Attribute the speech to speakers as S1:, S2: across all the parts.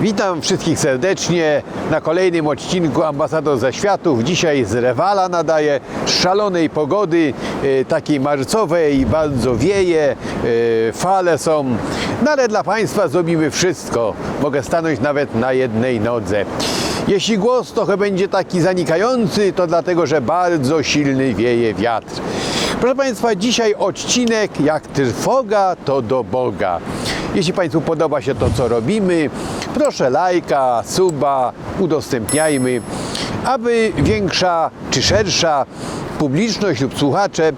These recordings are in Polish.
S1: Witam wszystkich serdecznie na kolejnym odcinku Ambasador ze Światów. Dzisiaj z Rewala nadaje szalonej pogody, e, takiej marcowej, bardzo wieje, e, fale są. No ale dla Państwa zrobimy wszystko. Mogę stanąć nawet na jednej nodze. Jeśli głos trochę będzie taki zanikający, to dlatego, że bardzo silny wieje wiatr. Proszę Państwa, dzisiaj odcinek jak trwoga to do Boga. Jeśli Państwu podoba się to, co robimy, proszę lajka, suba, udostępniajmy, aby większa czy szersza publiczność lub słuchacze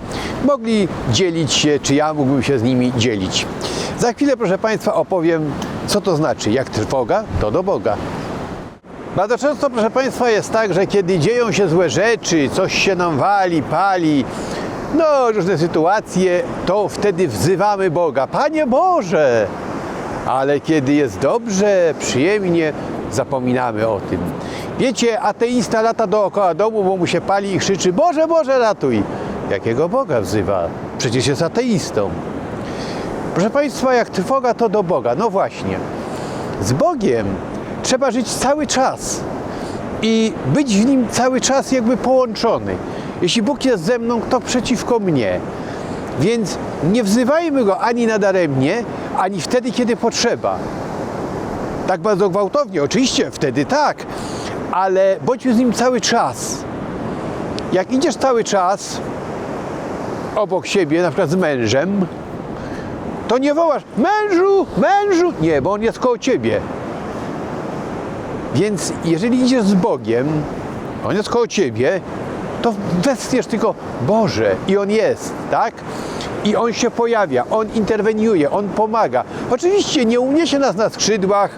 S1: mogli dzielić się, czy ja mógłbym się z nimi dzielić. Za chwilę, proszę Państwa, opowiem, co to znaczy. Jak trwoga, to do Boga. Bardzo często, proszę Państwa, jest tak, że kiedy dzieją się złe rzeczy, coś się nam wali, pali, no różne sytuacje, to wtedy wzywamy Boga. Panie Boże! Ale kiedy jest dobrze, przyjemnie, zapominamy o tym. Wiecie, ateista lata dookoła domu, bo mu się pali i krzyczy Boże, Boże, ratuj! Jakiego Boga wzywa? Przecież jest ateistą. Proszę Państwa, jak trwoga, to do Boga. No właśnie. Z Bogiem trzeba żyć cały czas i być w Nim cały czas jakby połączony. Jeśli Bóg jest ze mną, to przeciwko mnie. Więc nie wzywajmy Go ani nadaremnie, ani wtedy, kiedy potrzeba. Tak bardzo gwałtownie, oczywiście, wtedy tak, ale bądźmy z Nim cały czas. Jak idziesz cały czas obok siebie, na przykład z mężem, to nie wołasz mężu, mężu, nie, bo on jest koło ciebie. Więc jeżeli idziesz z Bogiem, on jest koło ciebie, to westniesz tylko Boże i on jest, tak? I on się pojawia, on interweniuje, on pomaga. Oczywiście nie uniesie nas na skrzydłach,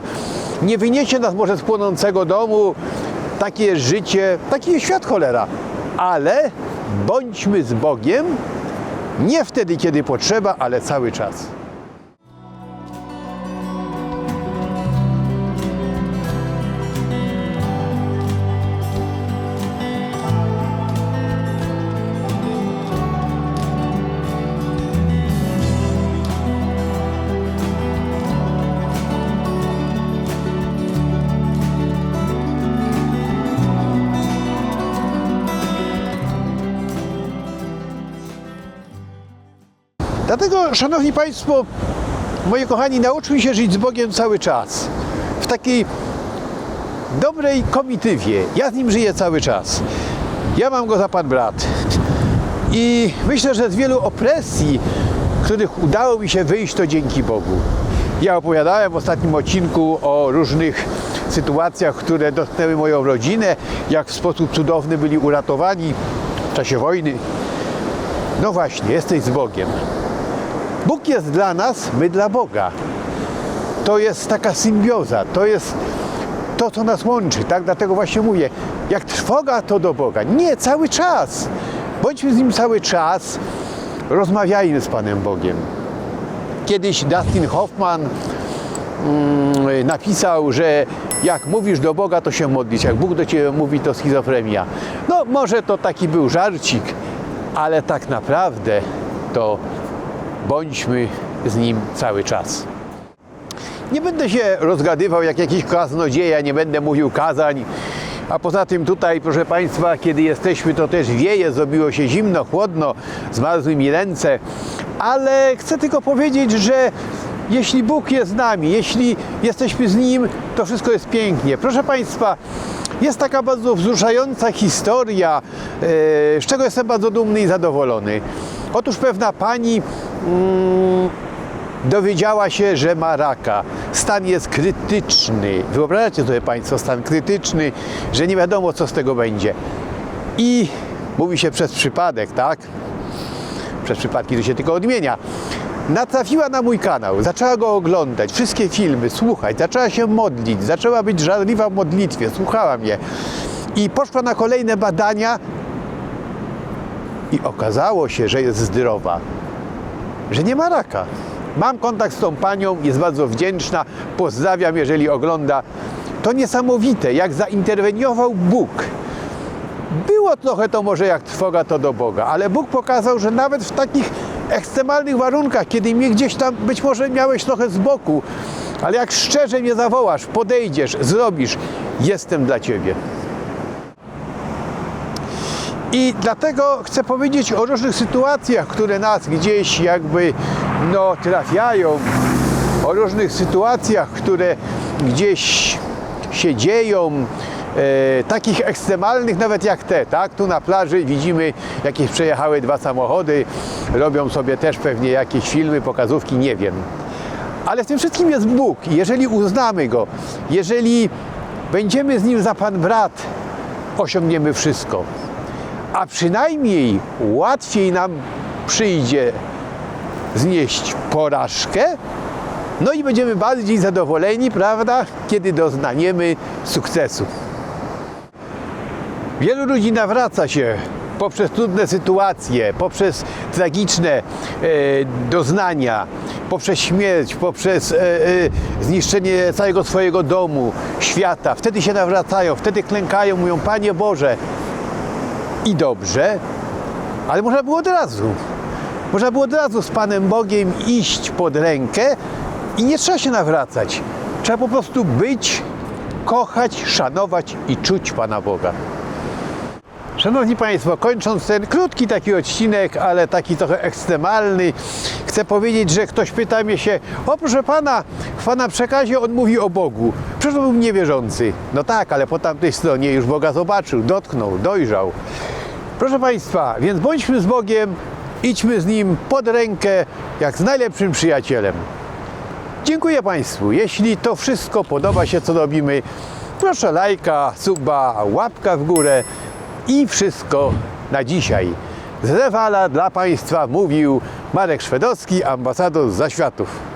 S1: nie wyniesie nas może z płonącego domu. Takie jest życie, taki jest świat cholera. Ale bądźmy z Bogiem nie wtedy, kiedy potrzeba, ale cały czas. Dlatego, Szanowni Państwo, moi kochani, nauczmy się żyć z Bogiem cały czas. W takiej dobrej komitywie. Ja z Nim żyję cały czas. Ja mam Go za Pan brat. I myślę, że z wielu opresji, których udało mi się wyjść, to dzięki Bogu. Ja opowiadałem w ostatnim odcinku o różnych sytuacjach, które dotknęły moją rodzinę, jak w sposób cudowny byli uratowani w czasie wojny. No właśnie, jesteś z Bogiem. Bóg jest dla nas, my dla Boga. To jest taka symbioza, to jest to, co nas łączy, tak? Dlatego właśnie mówię, jak trwoga, to do Boga. Nie, cały czas. Bądźmy z Nim cały czas, rozmawiajmy z Panem Bogiem. Kiedyś Dustin Hoffman mm, napisał, że jak mówisz do Boga, to się modlić. Jak Bóg do Ciebie mówi, to schizofrenia. No, może to taki był żarcik, ale tak naprawdę to bądźmy z Nim cały czas. Nie będę się rozgadywał jak jakiś kaznodzieja, nie będę mówił kazań. A poza tym tutaj, proszę Państwa, kiedy jesteśmy, to też wieje, zrobiło się zimno, chłodno, zmarzły mi ręce. Ale chcę tylko powiedzieć, że jeśli Bóg jest z nami, jeśli jesteśmy z Nim, to wszystko jest pięknie. Proszę Państwa, jest taka bardzo wzruszająca historia, e, z czego jestem bardzo dumny i zadowolony. Otóż pewna pani mm, dowiedziała się, że ma raka. Stan jest krytyczny. Wyobrażacie sobie Państwo stan krytyczny, że nie wiadomo, co z tego będzie. I mówi się przez przypadek, tak? Przez przypadki to się tylko odmienia. Natrafiła na mój kanał, zaczęła go oglądać, wszystkie filmy, słuchać, zaczęła się modlić, zaczęła być żarliwa w modlitwie, słuchała mnie. I poszła na kolejne badania i okazało się, że jest zdrowa, że nie ma raka. Mam kontakt z tą panią, jest bardzo wdzięczna, pozdrawiam, jeżeli ogląda. To niesamowite, jak zainterweniował Bóg. Było trochę to może jak trwoga to do Boga, ale Bóg pokazał, że nawet w takich ekstremalnych warunkach, kiedy mnie gdzieś tam być może miałeś trochę z boku, Ale jak szczerze mnie zawołasz, podejdziesz, zrobisz, jestem dla Ciebie. I dlatego chcę powiedzieć o różnych sytuacjach, które nas gdzieś jakby no, trafiają, o różnych sytuacjach, które gdzieś się dzieją, e, takich ekstremalnych nawet jak te, tak? Tu na plaży widzimy jakieś przejechały dwa samochody, robią sobie też pewnie jakieś filmy, pokazówki, nie wiem. Ale w tym wszystkim jest Bóg. Jeżeli uznamy Go, jeżeli będziemy z Nim za Pan brat, osiągniemy wszystko. A przynajmniej łatwiej nam przyjdzie znieść porażkę, no i będziemy bardziej zadowoleni, prawda, kiedy doznaniemy sukcesu. Wielu ludzi nawraca się poprzez trudne sytuacje, poprzez tragiczne e, doznania, poprzez śmierć, poprzez e, e, zniszczenie całego swojego domu, świata. Wtedy się nawracają, wtedy klękają, mówią: Panie Boże, i dobrze, ale można było od razu. Można było od razu z Panem Bogiem iść pod rękę i nie trzeba się nawracać. Trzeba po prostu być, kochać, szanować i czuć Pana Boga. Szanowni Państwo, kończąc ten krótki taki odcinek, ale taki trochę ekstremalny, chcę powiedzieć, że ktoś pyta mnie się, o proszę Pana, w Pana przekazie on mówi o Bogu. Przecież był niewierzący. No tak, ale po tamtej stronie już Boga zobaczył, dotknął, dojrzał. Proszę Państwa, więc bądźmy z Bogiem, idźmy z Nim pod rękę, jak z najlepszym przyjacielem. Dziękuję Państwu. Jeśli to wszystko podoba się, co robimy, proszę lajka, suba, łapka w górę i wszystko na dzisiaj. Z Rewala dla Państwa mówił Marek Szwedowski, ambasador zaświatów.